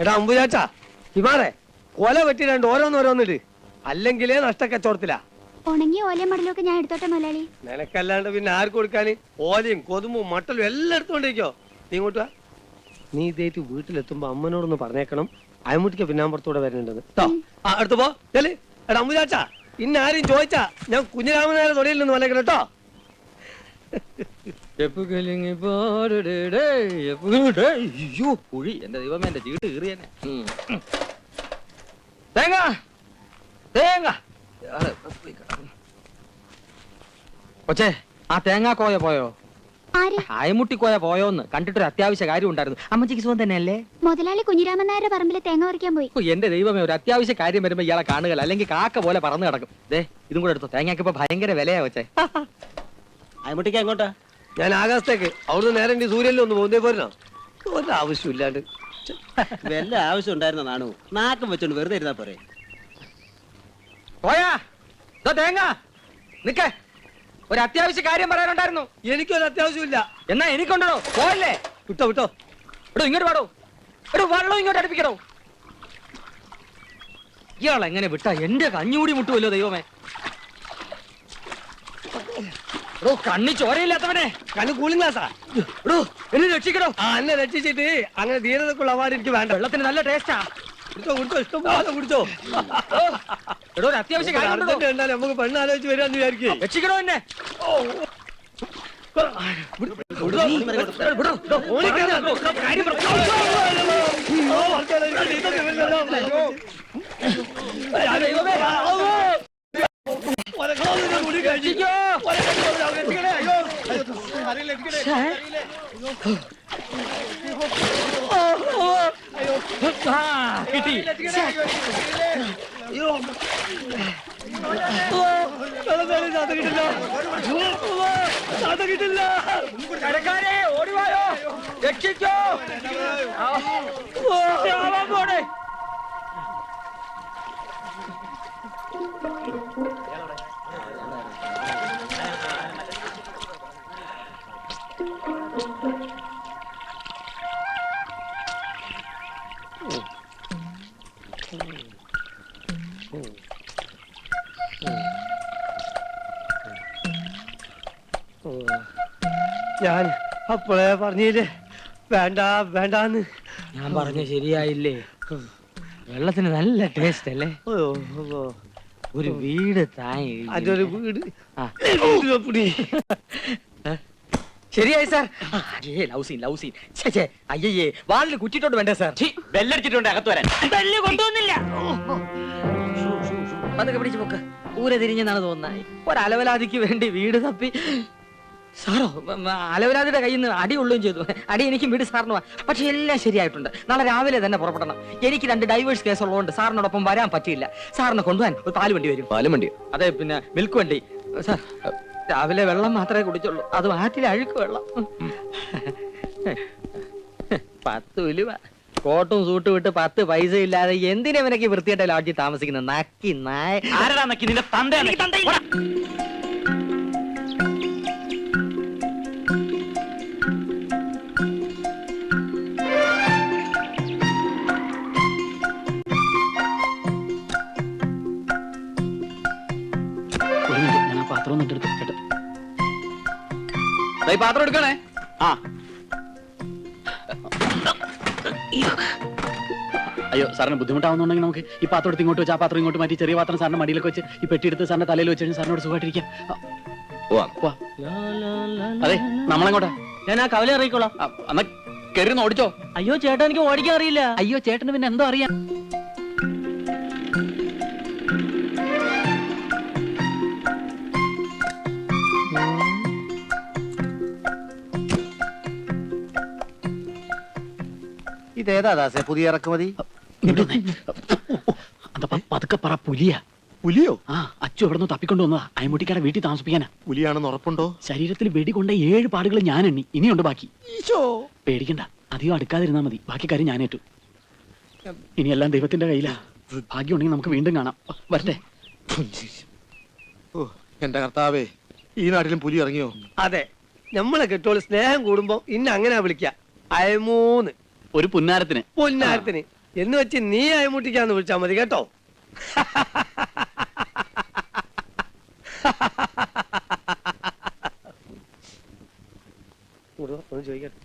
എടാ അമ്പുചാച്ചാ ഇമാറെ കൊല വെട്ടി രണ്ട് ഓരോന്നോരോന്നിട്ട് അല്ലെങ്കിലേ നഷ്ടക്കച്ചവടത്തിലാ ഉണങ്ങിയ ഓലയും മടലൊക്കെ ഞാൻ എടുത്തോട്ടെ മുതലാളി. നിനക്കല്ലാണ്ട് പിന്നെ ആർക്ക് കൊടുക്കാന് ഓലയും കൊതുമ്പും മട്ടലും എല്ലാം എടുത്തോണ്ടിരിക്കോ നീ ഇങ്ങോട്ട് വാ. നീ ഇതേറ്റ് വീട്ടിലെത്തുമ്പോ അമ്മനോടൊന്ന് പറഞ്ഞേക്കണം. അയമുട്ടിക്ക് പിന്നാമ്പുറത്തൂടെ വരുന്നുണ്ടെന്ന് കേട്ടോ ആ അടുത്ത് പോ. ചെൽ. എടാ അമ്പുചാച്ചാ ഇന്ന ആരും ചോദിച്ചാ ഞാൻ കുഞ്ഞിരാമനായ തൊടിയിൽ നിന്ന് വന്നേക്കണം കേട്ടോ അയ്യോ കുഴി. എന്റെ ദൈവമേ എന്റെ ചീട്ട് കീറി തന്നെ തേങ്ങ! തേങ്ങ! കൊച്ചേ ആ തേങ്ങാക്കോയ പോയോ? ആയമുട്ടി കോയ പോയോന്ന് കണ്ടിട്ടൊരു അത്യാവശ്യ കാര്യം ഉണ്ടായിരുന്നു. അമ്മച്ചിക്ക് സുഖം തന്നെയല്ലേ? മുതലാളി കുഞ്ഞിരാമൻ നായരുടെ പറമ്പിൽ തേങ്ങ പറിക്കാൻ പോയി. ഓ, എന്റെ ദൈവമേ ഒരു അത്യാവശ്യ കാര്യം വരുമ്പോ ഇയാളെ കാണുക അല്ലെങ്കിൽ കാക്ക പോലെ പറന്നു കിടക്കും. ദേ ഇതും കൂടെ എടുത്തോ. തേങ്ങയ്ക്ക് ഇപ്പൊ ഭയങ്കര വിലയാ വെച്ചേ ആയമുട്ടിക്ക് എങ്ങോട്ടാ? ഞാൻ ആകാശത്തേക്ക്. അവിടുന്ന് നേരെ ഇനി സൂര്യനിൽ ഒന്ന് പോകുന്നേ പോരണോ ഒരാവശ്യമില്ലാണ്ട് വല്ല ആവശ്യം ഉണ്ടായിരുന്ന നാണു? നാക്കം വെച്ചോണ്ട് വെറുതെ ഇരുന്നാ പോരെ. പോയാ. തേങ്ങ. നിക്കേ. ഒരു അത്യാവശ്യ കാര്യം പറയാനുണ്ടായിരുന്നു. എനിക്കൊരു അത്യാവശ്യമില്ല എന്നാ എനിക്കുണ്ടോ പോയല്ലേ. വിട്ടോ വിട്ടോ. എടോ ഇങ്ങോട്ട് പാടോ എടോ വെള്ളം ഇങ്ങോട്ട് അടുപ്പിക്കണോ ഇയാൾ എങ്ങനെ വിട്ടാ? എന്റെ കഞ്ഞൂടി മുട്ടുമല്ലോ ദൈവമേ. എടോ കണ്ണി ചോരയില്ലാത്തവനെ കണ്ണു കൂളിംഗ് ഗ്ലാസാ എടോ എന്നെ രക്ഷിക്കണോ ആ എന്നെ രക്ഷിച്ചിട്ട് അങ്ങനെ ധീരതക്കുള്ള അവാർഡ് എനിക്ക് വേണ്ട വെള്ളത്തിന് നല്ല ടേസ്റ്റാ കുടിച്ചോ കുടിച്ചോ ഇഷ്ടം പോലെ കുടിച്ചോ എടോ ഒരു അത്യാവശ്യ കാര്യം. അർജന്റ് കണ്ടാൽ നമുക്ക് പെണ്ണ് ആലോചിച്ച് വരാന്ന് വിചാരിക്കേ രക്ഷിക്കണോ എന്നെ രക്ഷിക്കോ കിട്ടി കടക്കാരെ ഓടിവായോ രക്ഷിക്കോ ഞാൻ അപ്പോഴേ പറഞ്ഞില്ലേ? വേണ്ട വേണ്ടാന്ന്. ഞാൻ പറഞ്ഞ ശരിയായില്ലേ? വെള്ളത്തിന് നല്ല ടേസ്റ്റ് അല്ലേ? ഒരു വീട് താങ്ങി അതിന്റെ ഒരു വീട്. ശരിയായി സാർ അയ്യേ ലവ് സീൻ ലവ് സീൻ ഛേ, ഛേ, അയ്യയ്യേ വാളിൽ കുറ്റിട്ടോണ്ട് വേണ്ടേ സാർ ബെല്ലടിച്ചിട്ടുണ്ട് അകത്ത് വരാൻ. ബെല്ല് കൊണ്ടുവന്നില്ല. പതുക്കെ പിടിച്ചു പോക്ക്. ഊരെ തിരിഞ്ഞെന്നാണ് തോന്നുന്നത്. ഒരലവലാതിക്ക് വേണ്ടി വീട് തപ്പി. സാറോ മ- കയ്യിൽ നിന്ന് അടി കൊള്ളുകയും ചെയ്തു. അടി എനിക്ക് വീട് സാറിന്. പക്ഷെ എല്ലാം ശരിയായിട്ടുണ്ട്. നാളെ രാവിലെ തന്നെ പുറപ്പെടണം. എനിക്ക് രണ്ട് ഡൈവേഴ്സ് കേസ് ഉള്ളതുകൊണ്ട് സാറിനോടൊപ്പം വരാൻ പറ്റിയില്ല. സാറിനെ കൊണ്ടുപോകാൻ ഒരു പാൽ വണ്ടി വരും. പാൽ വണ്ടി? അതെ പിന്നെ മിൽക്ക് വണ്ടി. സാർ രാവിലെ വെള്ളം മാത്രമേ കുടിച്ചുള്ളൂ. അത് ആറ്റിൽ അഴുക്ക് വെള്ളം. പത്ത് ഉലുവ. കോട്ടും സൂട്ടും ഇട്ട് പത്ത് പൈസ ഇല്ലാതെ എന്തിനാ ഇവനൊക്കെ വൃത്തിയായിട്ട് ലോഡ്ജിൽ താമസിക്കുന്നത്? നക്കി നായ. ആരടാ നക്കി? നിന്റെ തന്തയാണ് പാത്രം എടുക്കണേ? ആ. അയ്യോ. സാറിന് ബുദ്ധിമുട്ടാവുന്നുണ്ടെങ്കിൽ നമുക്ക് ഈ പാത്രം എടുത്ത് ഇങ്ങോട്ട് വെച്ച് ആ പാത്രം ഇങ്ങോട്ട് മാറ്റി ചെറിയ പാത്രം സാറിന്റെ മടിയിലൊക്കെ വെച്ച് ഈ പെട്ടി എടുത്ത് സാറിന്റെ തലയിൽ വെച്ച് കഴിഞ്ഞാൽ സാറിനോട് സുഖമായിട്ടിരിക്കാം. അതെ നമ്മളെങ്ങോട്ടാ? ഞാൻ ആ കവല അറിയിക്കോളാം. ആ, എന്നാ കയറി ഓടിച്ചോ. അയ്യോ ചേട്ടാ എനിക്ക് ഓടിക്കാൻ അറിയില്ല. അയ്യോ ചേട്ടന് പിന്നെ എന്തോ അറിയാം. ഇതേതാ ദാസേ പുതിയ ഇറക്കുമതി? പതുക്കെ പറ പുലിയാ. പുലിയോ? ആ അച്ചു എവിടെ നിന്ന് തപ്പിക്കൊണ്ടു വന്നതാ. അയമുട്ടിക്കാരെ വീട്ടിൽ താമസിപ്പിക്കാനാ. പുലിയാണെന്ന് ഉറപ്പുണ്ടോ? ശരീരത്തിൽ വെടികൊണ്ട ഏഴ് പാടുകൾ ഞാൻ എണ്ണി. ഇനിയുണ്ട് ബാക്കി. പേടിക്കണ്ട. അധികം അടുക്കാതിരുന്നാ മതി. ബാക്കി കാര്യം ഞാനേറ്റു. ഇനിയെല്ലാം ഇനി എല്ലാം ദൈവത്തിന്റെ കയ്യിലാ. ഭാഗ്യം ഉണ്ടെങ്കിൽ നമുക്ക് വീണ്ടും കാണാം. വരട്ടെ. ഓ എന്റെ കർത്താവേ ഈ നാട്ടിലും പുലി ഇറങ്ങിയോ? അതെ. നമ്മളെ കെട്ടോൾ സ്നേഹം കൂടുമ്പോ ഇന്ന അങ്ങനെ വിളിക്ക. അയമൂന്ന്. ഒരു പുന്നാരത്തിന്. പൊന്നാരത്തിന്. എന്ന് വെച്ച് നീ അയമുട്ടിക്കാന്ന് വിളിച്ചാ മതി കേട്ടോ. ഒന്ന് ചോദിക്കട്ടെ.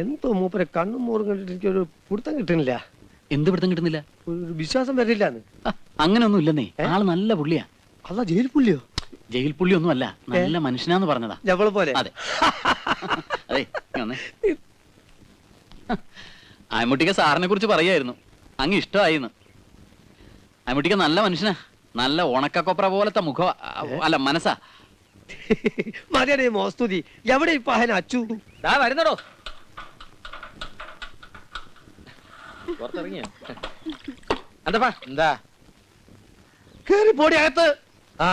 എന്തോ മൂപ്പരെ കണ്ണും മോറും കണ്ടിട്ട് എനിക്കൊരു പിടുത്തം കിട്ടുന്നില്ല. എന്ത് പിടുത്തം കിട്ടുന്നില്ല? ഒരു വിശ്വാസം വരില്ല അങ്ങനെ ഒന്നും ഇല്ലെന്നേ? ആൾ നല്ല പുള്ളിയാ. അല്ല ജയിൽ പുള്ളിയോ? ജയിൽ പുള്ളി ഒന്നും അല്ല നല്ല മനുഷ്യനാന്ന് പറഞ്ഞതാ. ഞമ്മളെ പോലെ. അതെ. അതെ. ഇങ്ങ് വന്നേ. സാറിനെ കുറിച്ച് പറയായിരുന്നു. അങ്ങ് ഇഷ്ടമായിന്ന്. അയമുട്ടിക്ക നല്ല മനുഷ്യനാ. നല്ല ഉണക്കക്കൊപ്ര പോലത്തെ മുഖ അല്ല മനസ്സാ. മതിയേ മോസ്തുതി. എവിടെ ഇപ്പൊ അഹന അച്ചു? ദാ വരുന്നടോ. പുറത്തിറങ്ങിയോ? എന്താ? കേറി പോടി അകത്ത്. ആ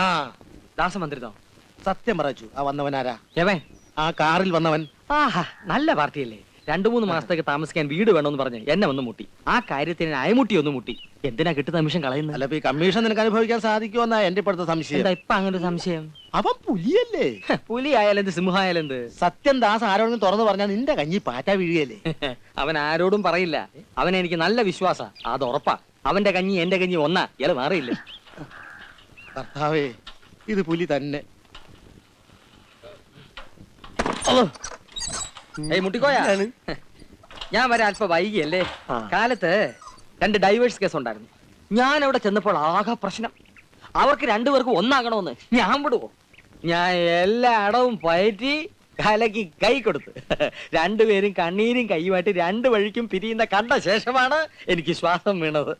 ദാസമന്ത്രിതോ സത്യം പറച്ചു ആ വന്നവനാരാ? എവൻ ആ കാറിൽ വന്നവൻ. ആഹാ നല്ല പാർട്ടിയല്ലേ. രണ്ടു മൂന്ന് മാസത്തേക്ക് താമസിക്കാൻ വീട് വേണമെന്ന് പറഞ്ഞ് എന്നെ ഒന്ന് മുട്ടി. ആ കാര്യത്തിന് അയമുട്ടി ഒന്ന് മുട്ടി. എന്തിനാ കിട്ടുന്ന കമ്മീഷൻ കളയുന്നത്? അല്ല ഇപ്പൊ ഈ കമ്മീഷൻ നിനക്ക് അനുഭവിക്കാൻ സാധിക്കുമെന്നാ എന്റെ ഇപ്പോഴത്തെ സംശയം. എന്താ ഇപ്പൊ അങ്ങനെ ഒരു സംശയം? അവൻ പുലിയല്ലേ? ഹ, പുലി ആയാലെന്ത് സിംഹായാലെന്ത് സത്യം ദാസ് ആരോടെങ്കിലും തുറന്നു പറഞ്ഞാൽ നിന്റെ കഞ്ഞി പാറ്റ വീഴുകയല്ലേ? അവൻ ആരോടും പറയില്ല. അവനെനിക്ക് നല്ല വിശ്വാസ. അത് ഉറപ്പാ. അവന്റെ കഞ്ഞി എന്റെ കഞ്ഞി ഒന്നാ. ഇയാൾ മാറിയില്ല. കർത്താവേ ഇത് പുലി തന്നെ. ഏയ് മുട്ടിക്കോയാ? എന്താണ്? ഞാൻ വരെ അല്പ വൈകിയല്ലേ. കാലത്ത് രണ്ട് ഡൈവേഴ്സ് കേസ് ഉണ്ടായിരുന്നു. ഞാൻ അവിടെ ചെന്നപ്പോൾ ആകെ പ്രശ്നം. അവർക്ക് രണ്ടുപേർക്കും ഒന്നാകണമെന്ന് ഞാൻ വിടുവോ? ഞാൻ എല്ലാ അടവും പയറ്റി കലക്കി കൈ കൊടുത്ത്. രണ്ടുപേരും കണ്ണീരും കൈയുമായിട്ട് രണ്ട് വഴിക്കും പിരിയുന്ന കണ്ട ശേഷമാണ് എനിക്ക് ശ്വാസം വീണത്.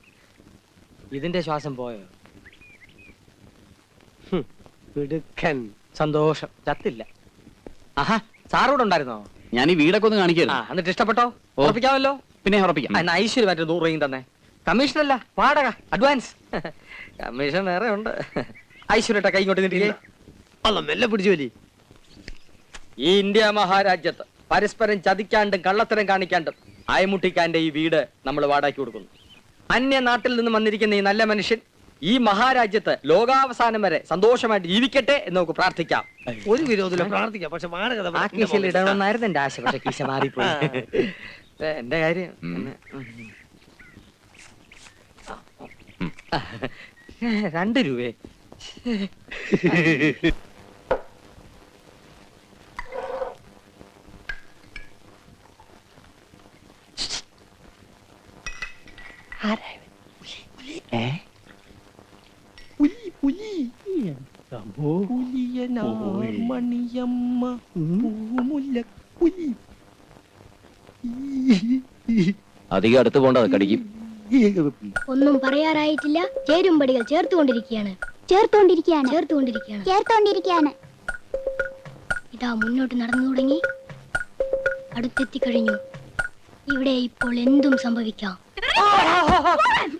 ഇതിന്റെ ശ്വാസം പോയോ? മിടുക്കൻ. സന്തോഷം. ചത്തില്ല. ആഹാ സാറോട് ഉണ്ടായിരുന്നോ? ഞാൻ ഈ വീടൊക്കെ ഒന്ന് ആ എന്നിട്ട് ഇഷ്ടപ്പെട്ടോ? ഓർപ്പിക്കാമല്ലോ ഉറപ്പിക്കാമല്ലോ? പിന്നെ ഉറപ്പിക്കാം. ഐശ്വര്യം എന്നാ ഐശ്വര്യ മറ്റേ നൂറ് രൂപയും തന്നെ. കമ്മീഷൻ അല്ല വാടക അഡ്വാൻസ്. കമ്മീഷൻ വേറെ ഉണ്ട്. ഐശ്വര്യട്ടെ കൈ ഇങ്ങോട്ട് അല്ല മെല്ലെ പിടിച്ചു വലി. ഈ ഇന്ത്യ മഹാരാജ്യത്ത് പരസ്പരം ചതിക്കാണ്ടും കള്ളത്തരം കാണിക്കാണ്ടും അയമുട്ടിക്കാന്റെ ഈ വീട് നമ്മൾ വാടാക്കി കൊടുക്കുന്നു. അന്യ നാട്ടിൽ നിന്ന് വന്നിരിക്കുന്ന ഈ നല്ല മനുഷ്യൻ ഈ മഹാരാജ്യത്ത് ലോകാവസാനം വരെ സന്തോഷമായിട്ട് ജീവിക്കട്ടെ എന്ന് നമുക്ക് പ്രാർത്ഥിക്കാം. ഒരു വിരോധമില്ല പ്രാർത്ഥിക്കാം. പക്ഷെ വാടക ആ കീശയിൽ ഇടണമെന്നായിരുന്നു എന്റെ ആശ പക്ഷെ കീശ മാറിപ്പോയി. എന്റെ കാര്യം രണ്ട് രൂപേ ആരായ ഏ, രണ്ട് രൂപയെ പുലി പുലി പൂമുല്ല പുലി അധികം അടുത്ത് പോണ്ട കടിക്കും. ഒന്നും പറയാറായിട്ടില്ല. ചേരുംപടികൾ ചേർത്തുകൊണ്ടിരിക്കുകയാണ്. ചേർത്തുകൊണ്ടിരിക്കുകയാണ്. ചേർത്തുകൊണ്ടിരിക്കുകയാണ്. ചേർത്തുകൊണ്ടിരിക്കുകയാണ്. ഇതാ മുന്നോട്ട് നടന്നു തുടങ്ങി. അടുത്തെത്തിക്കഴിഞ്ഞു. ഇവിടെ ഇപ്പോൾ എന്തും സംഭവിക്കാം.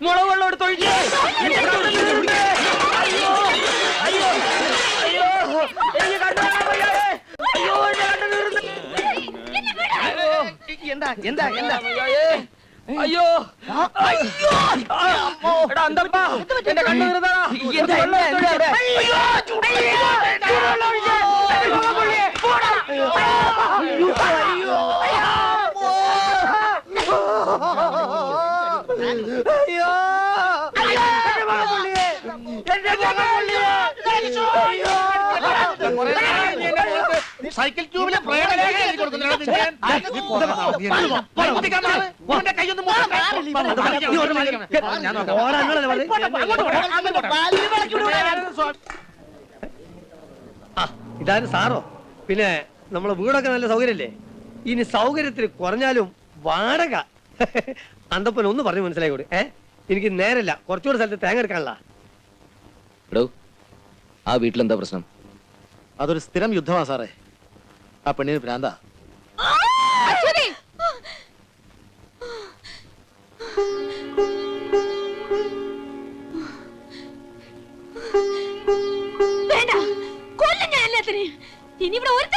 മുളക് വെള്ളം അയ്യോ, എനിക്ക് കണ്ണ് കാണാൻ വയ്യാതെ. അയ്യോ, എന്റെ കണ്ണ് വീഴുന്നു. അയ്യോ, എന്താ എന്താ എന്താ അയ്യോ അയ്യോ എടാ അന്തപ്പാ എന്റെ കണ്ണ് വീഴുന്നതാ. കുറച്ച് വെള്ളം എടുത്ത് ഒഴിക്ക്. അയ്യോ, സൈക്കിൾ ട്യൂബിലെ ഇതാരും സാറോ പിന്നെ നമ്മളെ വീടൊക്കെ നല്ല സൗകര്യല്ലേ ഇനി സൗകര്യത്തിൽ കുറഞ്ഞാലും വാടക അന്തപ്പൻ ഒന്ന് പറഞ്ഞു മനസ്സിലായി കൂടി ഏ എനിക്ക് നേരല്ല കുറച്ചുകൂടെ സ്ഥലത്ത് തേങ്ങ എടുക്കാനുള്ള എടോ ആ വീട്ടിലെന്താ പ്രശ്നം അതൊരു സ്ഥിരം യുദ്ധമാ സാറേ. ആ പെണ്ണിന് ഭ്രാന്താ. ഇനി ഇവിടെ ഒരുത്തനെ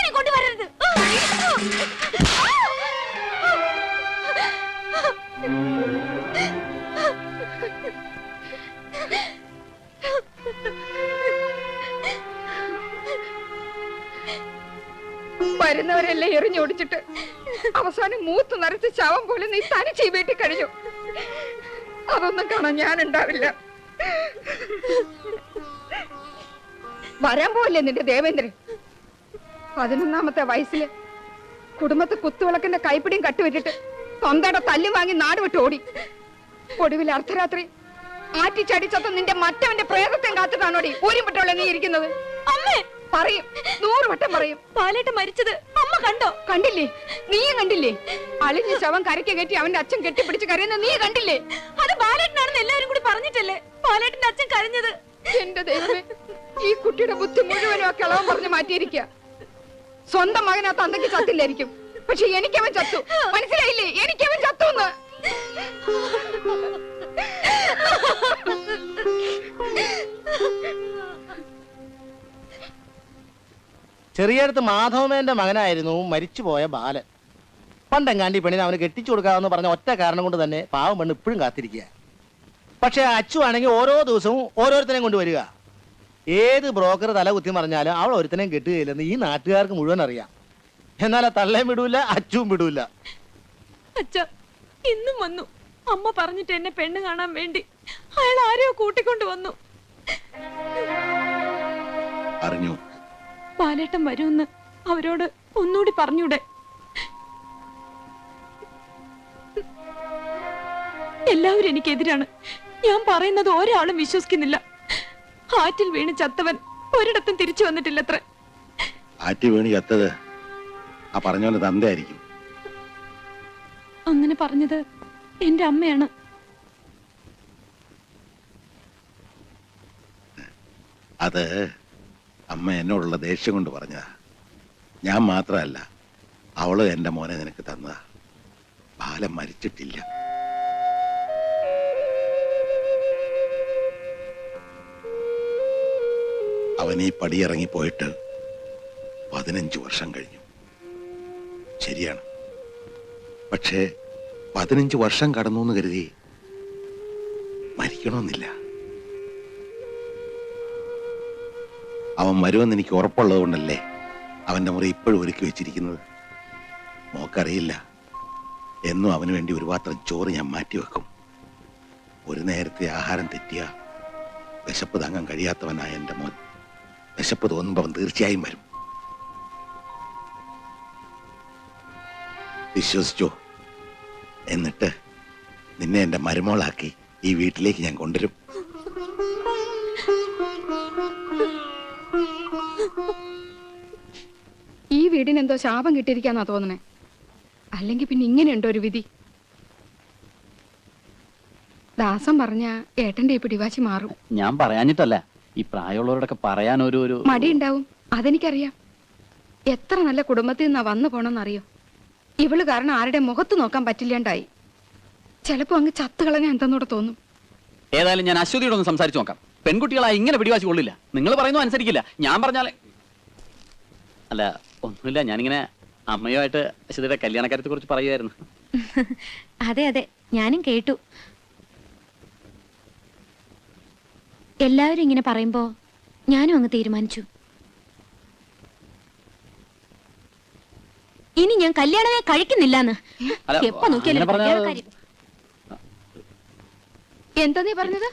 നിറച്ച് ശവം പോലെ നീ തനിച്ച് ഈ വീട്ടിൽ കഴിഞ്ഞു. അതൊന്നും കാണാൻ ഞാൻ ഉണ്ടാവില്ല വരാൻ പോവല്ലേ നിന്റെ ദേവേന്ദ്രൻ? പതിനൊന്നാമത്തെ വയസ്സിൽ കുടുംബത്തെ കുത്തുവിളക്കിന്റെ കൈപ്പിടിയും കട്ടുവിട്ടിട്ട് സ്വന്തയുടെ തല്ലും വാങ്ങി നാട് വിട്ട് ഓടി. ഒടുവിൽ അർദ്ധരാത്രി ആറ്റിച്ചടിച്ചത്ത നിന്റെ മറ്റവന്റെ പ്രേതത്തെ കാത്തിട്ടാണോടി? ഊരിപ്പെട്ടുള്ള നീ ഇരിക്കുന്നത്? അമ്മേ! പറയും. നൂറ് വട്ടം പറയും. പാലേട്ട മരിച്ചത് അമ്മ കണ്ടോ? കണ്ടില്ലേ? നീയും കണ്ടില്ലേ? അളിഞ്ഞ ശവം കരയ്ക്ക് കയറ്റി അവന്റെ അച്ഛൻ കെട്ടിപ്പിടിച്ച് കരയുന്ന നീ കണ്ടില്ലേ? അത് ബാലേട്ടനാണെന്ന് എല്ലാവരും കൂടി പറഞ്ഞിട്ടല്ലേ? പാലേട്ടന്റെ അച്ഛൻ കരഞ്ഞത്. എന്റെ ദൈവമേ ഈ കുട്ടിയുടെ ബുദ്ധി മുഴുവനും ആ കിളവൻ പറഞ്ഞു മാറ്റിയിരിക്കുക സ്വന്തം മകൻ ആ തന്തയ്ക്ക് ചത്തില്ലായിരിക്കും. പക്ഷെ എനിക്കവൻ ചത്തു. മനസ്സിലായില്ലേ? എനിക്കവൻ ചത്തു എന്ന് ചെറിയടുത്ത് മാധവമേന്റെ മകനായിരുന്നു മരിച്ചുപോയ ബാലൻ. പണ്ടെങ്ങാണ്ടി പെണ്ണിനെ അവന് കെട്ടിച്ചു കൊടുക്കാമെന്ന് പറഞ്ഞ ഒറ്റ കാരണം കൊണ്ട് തന്നെ പാവം പെണ്ണ് ഇപ്പോഴും കാത്തിരിക്കുക. പക്ഷെ അച്ചു ആണെങ്കിൽ ഓരോ ദിവസവും ഓരോരുത്തരെയും കൊണ്ടുവരിക ഏത് ബ്രോക്കർ തല കുത്തി മറിഞ്ഞാലും അവൾ ഒരുത്തനെയും കെട്ടുകയില്ലെന്ന് ഈ നാട്ടുകാർക്ക് മുഴുവൻ അറിയാം. എന്നാൽ ആ തള്ളയും വിടൂല അച്ചുവും വിടൂല. അച്ഛ ഇന്നും വന്നു. അമ്മ പറഞ്ഞിട്ട് എന്നെ പെണ്ണ് കാണാൻ വേണ്ടി അയാൾ ആരെയോ കൂട്ടിക്കൊണ്ടു വന്നു. അറിഞ്ഞു? ബാലേട്ടൻ വരുമെന്ന് അവരോട് ഒന്നുകൂടി പറഞ്ഞൂടെ? എല്ലാവരും എനിക്കെതിരാണ്. ഞാൻ പറയുന്നത് ഒരാളും വിശ്വസിക്കുന്നില്ല. ആറ്റിൽ വീണ് ചത്തവൻ ഒരിടത്തും തിരിച്ചു വന്നിട്ടില്ലത്ര. ആറ്റി വീണ് ചത്തത് ആ പറഞ്ഞവന്റെ തന്തയായിരിക്കും. അങ്ങനെ പറഞ്ഞത് എന്റെ അമ്മയാണ്. അത് അമ്മ എന്നോടുള്ള ദേഷ്യം കൊണ്ട് പറഞ്ഞതാ. ഞാൻ മാത്രമല്ല അവൾ എന്റെ മോനെ നിനക്ക് തന്നതാ. ബാലം മരിച്ചിട്ടില്ല. അവൻ ഈ പടിയിറങ്ങി പോയിട്ട് പതിനഞ്ച് വർഷം കഴിഞ്ഞു. ശരിയാണ്. പക്ഷേ പതിനഞ്ച് വർഷം കടന്നു എന്ന് കരുതി മരിക്കണമെന്നില്ല. അവൻ വരുമെന്ന് എനിക്ക് ഉറപ്പുള്ളത് കൊണ്ടല്ലേ അവന്റെ മുറി ഇപ്പോഴും ഒരുക്കി വെച്ചിരിക്കുന്നത്? മോക്കറിയില്ല. എന്നും അവന് വേണ്ടി ഒരു പാത്രം ചോറ് ഞാൻ മാറ്റിവെക്കും ഒരു നേരത്തെ ആഹാരം തെറ്റിയ വിശപ്പ് താങ്ങാൻ കഴിയാത്തവനായ എന്റെ മോൻ. വിശപ്പ് തോന്നുമ്പോൾ അവൻ തീർച്ചയായും വരും. വിശ്വസിച്ചോ? എന്നിട്ട് നിന്നെ എന്റെ മരുമോളാക്കി ഈ വീട്ടിലേക്ക് ഞാൻ കൊണ്ടുവരും. വീടിന് എന്തോ ശാപം കിട്ടിയിരിക്കാന്നാ തോന്നണേ. അല്ലെങ്കിൽ പിന്നെ ഇങ്ങനെയുണ്ടോ ഒരു വിധി? ദാസം പറഞ്ഞ ഏട്ടന്റെ ഈ പിടിവാശി മാറും. ഞാൻ പറയാഞ്ഞിട്ടല്ല. ഈ പ്രായമുള്ളവരോടൊക്കെ പറയാൻ ഒരു ഒരു മടിയുണ്ടാവും. അതെനിക്കറിയാം. എത്ര നല്ല കുടുംബത്തിൽ നിന്നാ വന്നു പോണെന്നറിയോ? ഇവൾ കാരണം ആരുടെ മുഖത്ത് നോക്കാൻ പറ്റില്ലാണ്ടായി. ചിലപ്പോ അങ്ങ് ചത്തുകളങ്ങ എന്തെന്നൂടെ തോന്നും. ഏതായാലും ഞാൻ അശ്വതിയോട് ഒന്ന് സംസാരിച്ചു നോക്കാം. പെൺകുട്ടികളായി ഇങ്ങനെ പിടിവാശി കൊള്ളില്ല. നിങ്ങൾ പറയുന്നു അനുസരിക്കില്ല. ഞാൻ പറഞ്ഞാലേ അല്ല ഒന്നുമില്ല ഞാനിങ്ങനെ അമ്മയുമായിട്ട് അശ്വതിയുടെ കല്യാണക്കാര്യത്തെ കുറിച്ച് പറയുമായിരുന്നു അതെ അതെ ഞാനും കേട്ടു. എല്ലാവരും ഇങ്ങനെ പറയുമ്പോ ഞാനും അങ്ങ് തീരുമാനിച്ചു. ഇനി ഞാൻ കല്യാണമേ കഴിക്കുന്നില്ലാന്ന്. എപ്പോ നോക്കിയാലും. എന്താ നീ പറഞ്ഞത്?